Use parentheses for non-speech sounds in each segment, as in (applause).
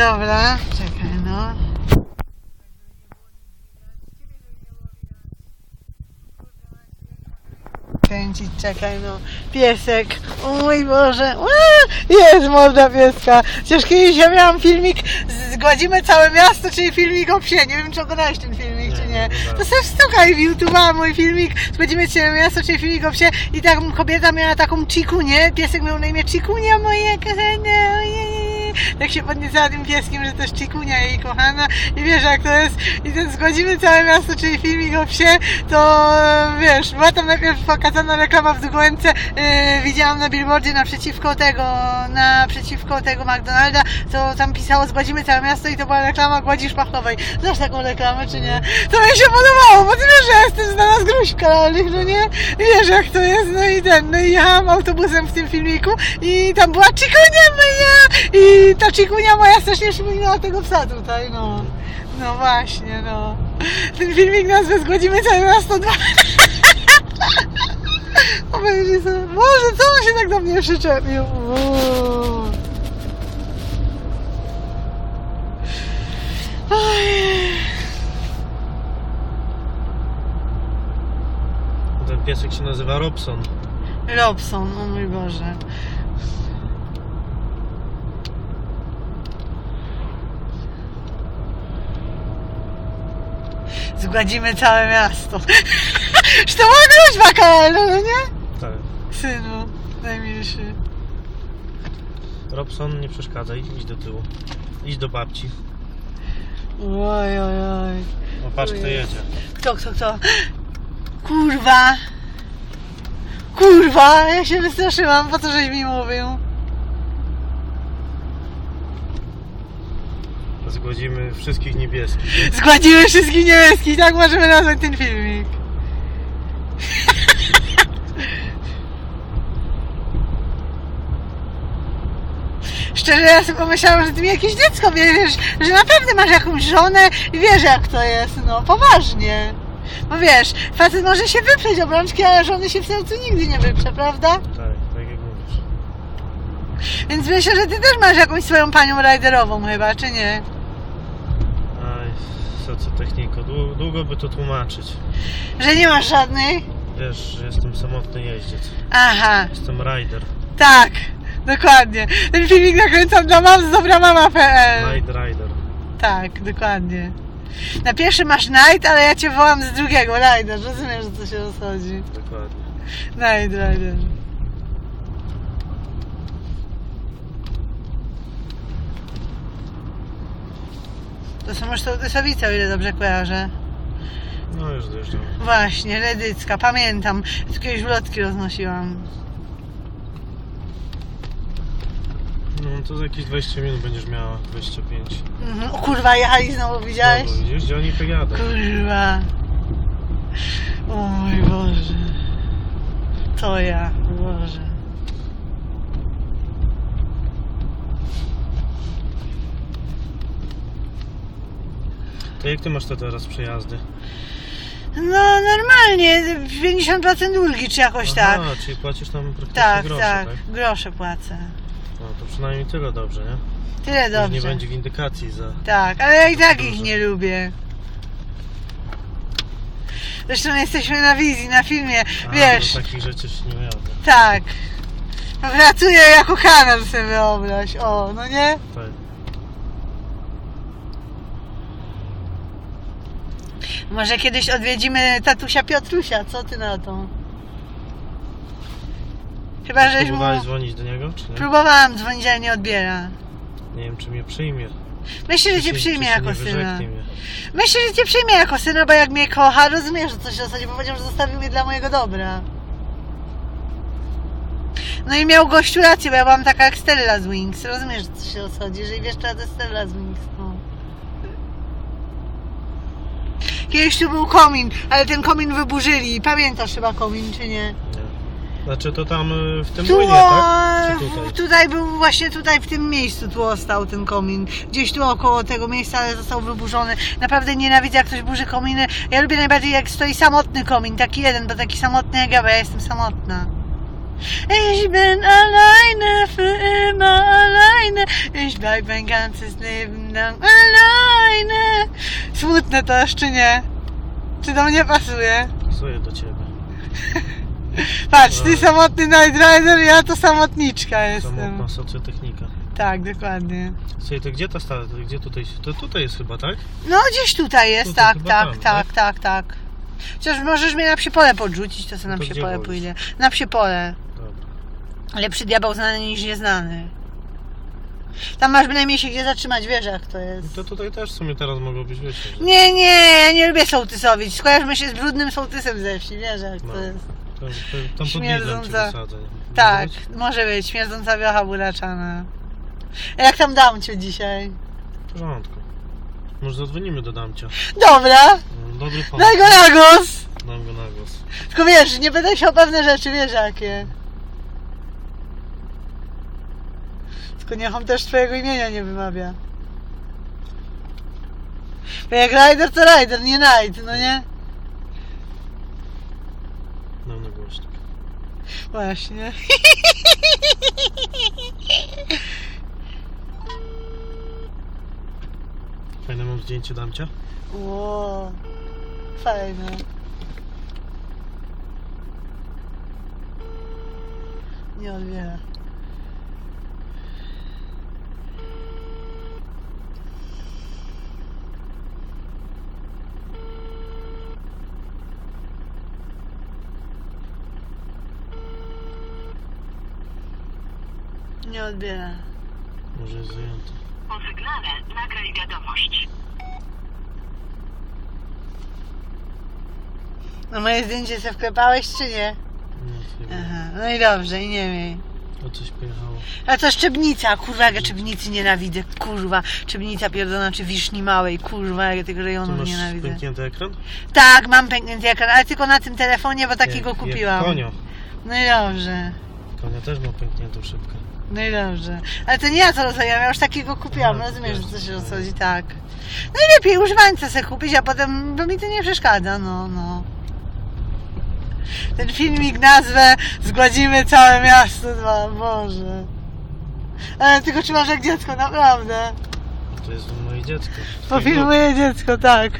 Dobra, czekaj no. Kręcić, czekaj no. Piesek, o mój Boże. Ua, jest morda pieska. Przecież kiedyś ja miałam filmik, zgładzimy całe miasto, czyli filmik o psie. Nie wiem, czy oglądałeś ten filmik, czy Nie. To sobie wstukaj w YouTube'a mój filmik, zgładzimy całe miasto, czyli filmik o psie. I ta kobieta miała taką cikunię, piesek miał na imię Cikunia moje kochane, ojej. (laughs) Tak się podniecała tym pieskiem, że to jest Cikunia jej kochana i wiesz jak to jest i ten zgładzimy całe miasto, czyli filmik o psie, to wiesz, była tam najpierw pokazana reklama w Dugłęce, yy, widziałam na billboardzie naprzeciwko tego, naprzeciwko tego McDonalda, to tam pisało zgładzimy całe miasto i to była reklama Gładzi Szpachlowej. Znasz taką reklamę, czy nie? To mi się podobało, bo ty wiesz, że ja jestem znana z gruźb karalnych, no nie? Wiesz jak to jest, no i ten, no i jechałam autobusem w tym filmiku i tam była Cikunia moja i ta Cikunia moja strasznie przypominała tego psa tutaj, no. No właśnie, no. Ten filmik nazwę zgładzimy całe miasto dwa. (laughs) Obejrzyj sobie. Boże, co on się tak do mnie przyczepił? Uuu. Ten piesek się nazywa Robson. Robson, o mój Boże. Zgładzimy całe miasto. (laughs) Że to była groźba karalna, no nie? Tak. Synu, najmilszy. Robson, nie przeszkadzaj, idź do tyłu. Idź do babci. Oj, oj, oj. O, patrz kto jedzie. Kto, kto, kto? Kurwa! Kurwa! Ja się wystraszyłam, po co żeś mi mówił? Zgłodzimy wszystkich niebieskich. Zgładzimy wszystkich niebieskich, tak możemy nazwać ten filmik. Szczerze, ja sobie pomyślałam, że ty mi jakieś dziecko wiesz, że naprawdę masz jakąś żonę i wiesz jak to jest, no poważnie. Bo wiesz, facet może się wyprzeć obrączki, ale żony się w sercu nigdy nie wyprze, prawda? Tak, tak jak mówisz. Więc myślę, że ty też masz jakąś swoją panią rajderową chyba, czy nie? Aj, socjotechniko, długo, długo by to tłumaczyć. Że nie masz żadnej? Wiesz, że jestem samotny jeździec. Aha, Jestem rider. Tak, dokładnie. Ten filmik nakręcam dla mam z dobramama.pl. Night rider. Tak, dokładnie. Na pierwszy masz Night, ale ja cię wołam z drugiego, Rider. Rozumiesz, o co się rozchodzi. Dokładnie. Night Rider. To są już Sołtysowice, o ile dobrze kojarzę. No już dojeżdżam. Właśnie, Ledycka, pamiętam. Tu kiedyś wlotki roznosiłam. No to za jakieś 20 minut będziesz miała 25. Mhm. O kurwa, jechali znowu, widziałeś? Widzisz, gdzie oni to jadą? Kurwa. O mój Boże. To ja, Boże. To jak ty masz te teraz przejazdy? No normalnie, 50% ulgi czy jakoś tak. Aha, czyli płacisz tam praktycznie Tak, grosze, tak, tak? grosze płacę. No to przynajmniej tyle dobrze, nie? Tyle Już dobrze. nie będzie windykacji za... Tak, ale ja i tak ich nie lubię. Zresztą jesteśmy na wizji, na filmie, A, wiesz, Do takich rzeczy się nie wyjadę. tak. Pracuję jako kanał sobie wyobraź, o, no nie? Tak. Może kiedyś odwiedzimy tatusia Piotrusia, co ty na to? Chyba, żeś mu... Próbowałeś dzwonić do niego, czy nie? Próbowałam dzwonić, ale nie odbiera. Nie wiem, czy mnie przyjmie. Myślę, że cię przyjmie czy się jako nie syna. wyrzeknie mnie. Myślę, że cię przyjmie jako syna, bo jak mnie kocha, rozumiesz, że coś się zasadzie powiedział, że zostawił mnie dla mojego dobra. No i miał gościu rację, bo ja byłam taka jak Stella z Wings. Rozumiesz, co się rozchodzi, jeżeli wiesz, to jest Stella z Wings, no. Kiedyś tu był komin, ale ten komin wyburzyli. Pamiętasz chyba komin, czy nie? Znaczy to tam y, w tym Tu, młynie, tak? Czy tutaj? tutaj był właśnie tutaj w tym miejscu tu ostał ten komin. Gdzieś tu około tego miejsca, ale został wyburzony. Naprawdę nienawidzę jak ktoś burzy kominy. Ja lubię najbardziej jak stoi samotny komin, taki jeden, bo taki samotny jak ja, bo ja jestem samotna. Ich bin alleine für immer alleine. Ich bleib mein ganzes Leben lang alleine. Smutne to jeszcze nie. Czy do mnie pasuje? Pasuje do ciebie. (laughs) Patrz, ty samotny Night Rider, ja to samotniczka jestem. Samotna socjotechnika. Tak, dokładnie. Słuchaj, to gdzie ta stara, to gdzie tutaj, to tutaj jest chyba, tak? No gdzieś tutaj jest, Tutaj tak, chyba tak, tam, tak, tak, tak. Chociaż możesz mnie na psie pole podrzucić, to sobie na To psie gdzie pole wolisz? pójdę. Na psie pole. Dobra. Lepszy diabeł znany niż nieznany. Tam masz bynajmniej się gdzie zatrzymać, wiesz jak to jest. To tutaj też w sumie teraz mogło być wyjście. że- Nie, nie, ja nie lubię sołtysowić. Skojarzmy się z brudnym sołtysem ze wsi, wiesz jak to No. jest. To, to, tam pod Śmierdząca. Tak, być? może być, śmierdząca wiocha buraczana. Jak tam dam cię dzisiaj? W porządku. Może zadzwonimy do Damcia. Dobra, No, Dobry pomysł. daj go na głos! Dam go na głos. Tylko wiesz, nie będę się o pewne rzeczy, wiesz jakie. Tylko niech on też twojego imienia nie wymawia. Bo jak Rider to Rider, nie Knight, no nie? Dam na głośnik. Właśnie. Fajne mam zdjęcie Damcia. Ło, fajne. Nie odbiera. Nie odbiera. Może jest zajęty. Po sygnale nagraj wiadomość. No moje zdjęcie se wklepałeś czy nie? Nie. Aha, no i dobrze, i nie miej. O coś pojechało. A to szczebnica, kurwa, jak ja czebnicy nienawidzę, kurwa. Czebnica pierdolona czy wiszni małej, kurwa, jak ja tego rejonu masz nienawidzę. pęknięty ekran? Tak, mam pęknięty ekran, ale tylko na tym telefonie, bo takiego Jak- kupiłam. Jak konio. No i dobrze, Konia też ma pękniętą szybkę. No i dobrze. Ale to nie ja to rozmawiam, ja już takiego kupiłam, No, rozumiesz, jasne. co się rozchodzi, tak. No i lepiej używańca sobie kupić, a potem, bo mi to nie przeszkadza, no, no. Ten filmik nazwę Zgładzimy całe miasto dwa, Boże. Ale tylko trzymasz jak dziecko, naprawdę. To jest moje dziecko. Pofilmuję dziecko, tak.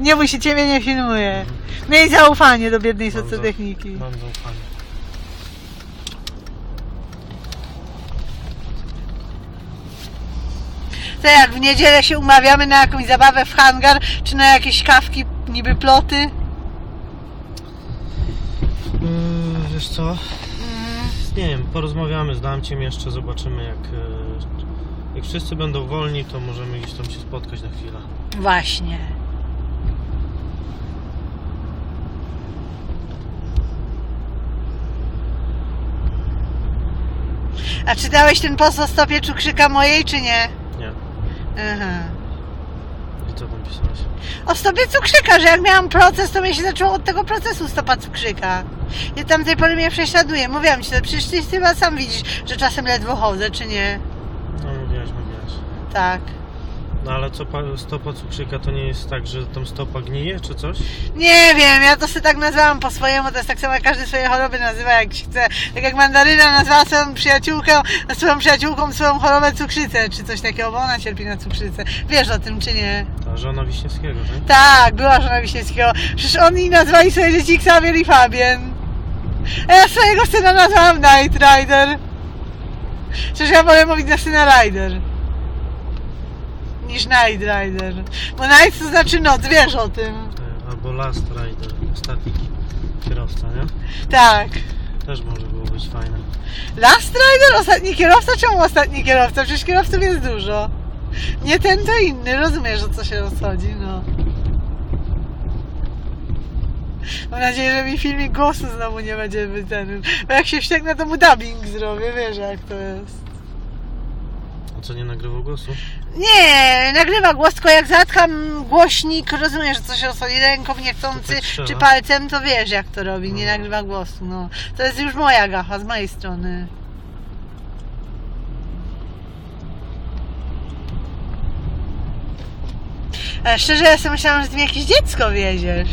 Nie bój się, ciebie nie filmuję. Miej zaufanie do biednej socjotechniki. Mam zaufanie. To jak w niedzielę się umawiamy na jakąś zabawę w hangar, czy na jakieś kawki, niby ploty? Yy, wiesz co? Mm, Nie wiem, porozmawiamy z Damciem jeszcze, zobaczymy jak... e, Jak wszyscy będą wolni, to możemy gdzieś tam się spotkać na chwilę. właśnie. A czytałeś ten post o stopie cukrzyka mojej, czy nie? Aha. I co tam pisałeś? O stopie cukrzyka, że jak miałam proces, to mnie się zaczęło od tego procesu stopa cukrzyka. I tam tej pory mnie prześladuje. Mówiłam ci to, przecież ty chyba sam widzisz, że czasem ledwo chodzę, czy nie? No mówiłaś, mówiłaś. Tak. No ale co, pa- stopa cukrzyka to nie jest tak, że tam stopa gnije czy coś? Nie wiem, ja to sobie tak nazwałam po swojemu, to jest tak samo jak każdy swoje choroby nazywa jak chce. Tak jak mandaryna nazwała swoją przyjaciółkę, swoją przyjaciółką swoją chorobę cukrzycę, czy coś takiego, bo ona cierpi na cukrzycę. Wiesz o tym, czy nie? Ta żona Wiśniewskiego, tak? Tak, była żona Wiśniewskiego. Przecież oni nazwali swoje dzieci Xavier i Fabien. A ja swojego syna nazwałam Night Rider. Przecież ja wolę mówić na syna Rider. Niż Night Rider. Bo Night to znaczy noc, wiesz o tym. E, Albo Last Rider, ostatni kierowca, nie? Tak. Też może było być fajne. Last Rider, ostatni kierowca? Czemu ostatni kierowca? Przecież kierowców jest dużo. Nie ten, to inny. Rozumiesz, o co się rozchodzi, no. Mam nadzieję, że mi filmik głosu znowu nie będzie ten. Bo jak się wścieknę, to mu dubbing zrobię, wiesz jak to jest. A co, nie nagrywał głosu? Nie, nagrywa głos, tylko jak zatkam głośnik, rozumiesz, co się rozchodzi, ręką niechcący, To tak czy palcem, to wiesz jak to robi, nie No. nagrywa głosu, no. To jest już moja gafa, z mojej strony. Ale szczerze, ja sobie myślałam, że ty mi jakieś dziecko wieziesz.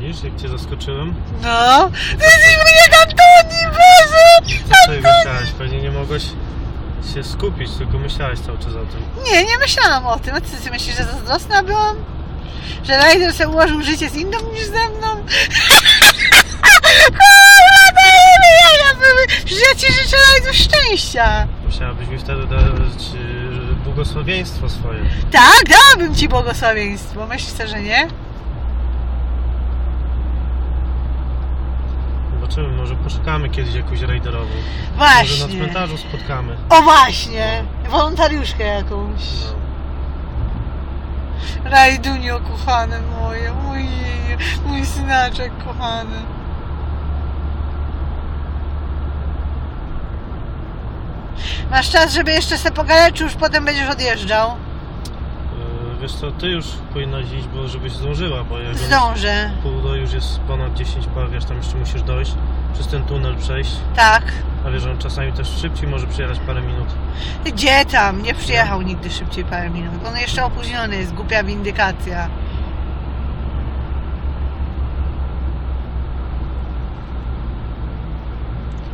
Widzisz, jak cię zaskoczyłem? No, ty jesteś jak Antoni, Boże! Się skupić, tylko myślałeś cały czas o tym. Nie, nie myślałam o tym. A ty, ty myślisz, że zazdrosna byłam? Że Rajder sobie ułożył życie z inną niż ze mną? (laughs) Ja ci życzę Rajdu szczęścia! Musiałabyś mi wtedy dać e, błogosławieństwo swoje. Tak, dałabym ci błogosławieństwo. Myślisz, że nie? Zobaczymy, może poszukamy kiedyś jakąś rajderową. Może na Właśnie. cmentarzu spotkamy. O właśnie! Wolontariuszkę jakąś. No. Rajdunio kochane moje, mój, mój synaczek kochany. Masz czas, żeby jeszcze se pogadać, czy już potem będziesz odjeżdżał? Wiesz co, ty już powinnaś iść, bo żebyś zdążyła, bo jak Zdążę, pół do już jest ponad 10 par, wiesz, tam jeszcze musisz dojść, przez ten tunel przejść, tak. a wiesz, on czasami też szybciej może przyjechać parę minut. Gdzie tam? Nie przyjechał nigdy szybciej parę minut. On jeszcze opóźniony jest, głupia windykacja.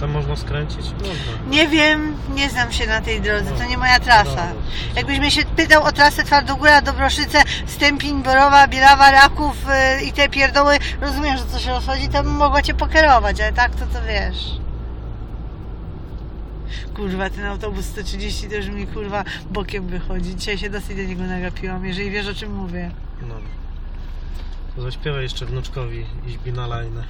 Tam można skręcić? Można. Nie wiem, nie znam się na tej drodze, to nie moja No, trasa. dobra. Jakbyś mnie się pytał o trasę Twardogóra, Dobroszyce, Stępiń, Borowa, Bielawa, Raków yy, i te pierdoły, rozumiem, że co się rozchodzi, to bym mogła cię pokierować, ale tak to to wiesz. Kurwa, ten autobus 130 to już mi kurwa bokiem wychodzi. Dzisiaj się dosyć do niego nagapiłam, jeżeli wiesz o czym mówię. No. Zaśpiewaj jeszcze wnuczkowi Ich bin alleine.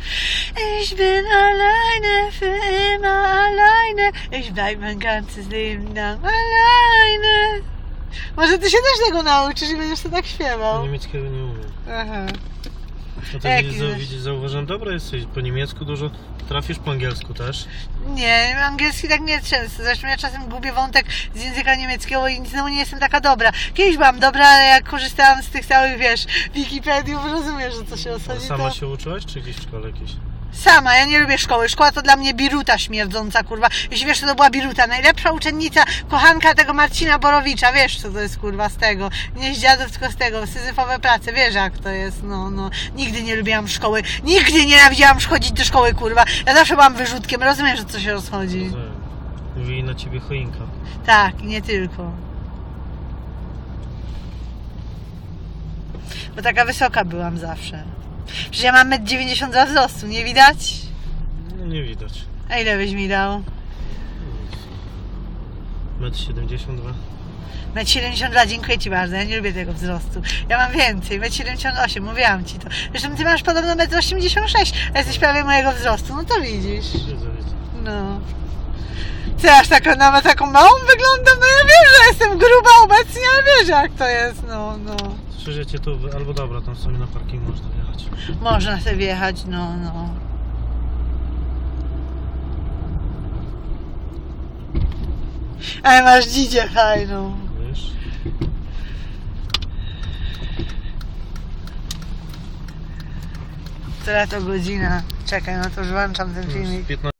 Ich bin alleine für immer alleine. Ich bleib mein ganzes Leben lang alleine. Może ty się też tego nauczysz i będziesz to tak śpiewał. Niemieckiego nie umiem. Aha. No to Jak widzisz, zau- widzisz, zauważyłem, dobre jesteś po niemiecku dużo, trafisz po angielsku też. Nie, angielski tak nie często. Zresztą ja czasem gubię wątek z języka niemieckiego i znowu nie jestem taka dobra. Kiedyś byłam dobra, ale jak korzystałam z tych całych, wiesz, Wikipediów, rozumiesz, że co się A sama to... się uczyłaś, czy gdzieś w szkole jakieś? Sama, ja nie lubię szkoły. Szkoła to dla mnie biruta śmierdząca, kurwa. Jeśli wiesz, co to była biruta. Najlepsza uczennica, kochanka tego Marcina Borowicza. Wiesz, co to jest, kurwa, z tego. Nie z dziadów, tylko z tego. Syzyfowe prace. Wiesz, jak to jest, no, no. Nigdy nie lubiłam szkoły. Nigdy nienawidziłam chodzić do szkoły, kurwa. Ja zawsze byłam wyrzutkiem. Rozumiesz, że co się rozchodzi. Rozumiem. Mówili na ciebie choinka. Tak, i nie tylko. Bo taka wysoka byłam zawsze. Przecież ja mam 1,90 m wzrostu, nie widać? No nie widać. A ile byś mi dał? 1,72 m. 1,72 m, dziękuję Ci bardzo, ja nie lubię tego wzrostu. Ja mam więcej, 1,78 m, mówiłam Ci to. Zresztą Ty masz podobno 1,86 m, a jesteś prawie mojego wzrostu, no to widzisz. No. Co, aż taką, nawet taką małą wyglądam? No ja wiem, że jestem gruba obecnie, ale wiesz jak to jest, no, no. Cię tu, albo dobra, tam sobie na parking można wjechać. Można sobie wjechać, no, no. Ale masz dzidzie fajną. Wiesz? Która to godzina? Czekaj, no to już włączam ten filmik. 15